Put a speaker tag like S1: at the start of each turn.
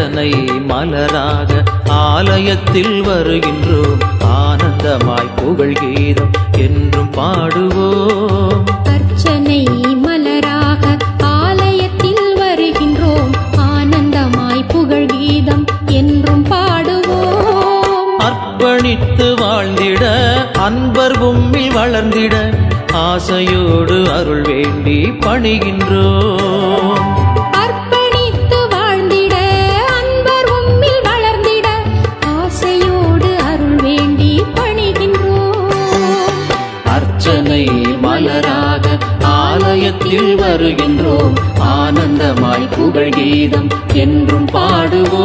S1: அர்ச்சனை மலராக ஆலயத்தில் வருகின்றோம். ஆனந்தமாய் புகழ் கீதம் என்றும் பாடுவோம்.
S2: அர்ச்சனை மலராக ஆலயத்தில் வருகின்றோம். ஆனந்தமாய் புகழ் கீதம் என்றும் பாடுவோம்.
S1: அர்ப்பணித்து வாழ்ந்திட அன்பர் உம்மில் வளர்ந்திட ஆசையோடு அருள் வேண்டி பணிகின்றோம். அர்ச்சனை மலராக ஆலயத்தில் வருகின்றோம். ஆனந்தமாய் புகழ் கீதம் என்றும் பாடுவோம்.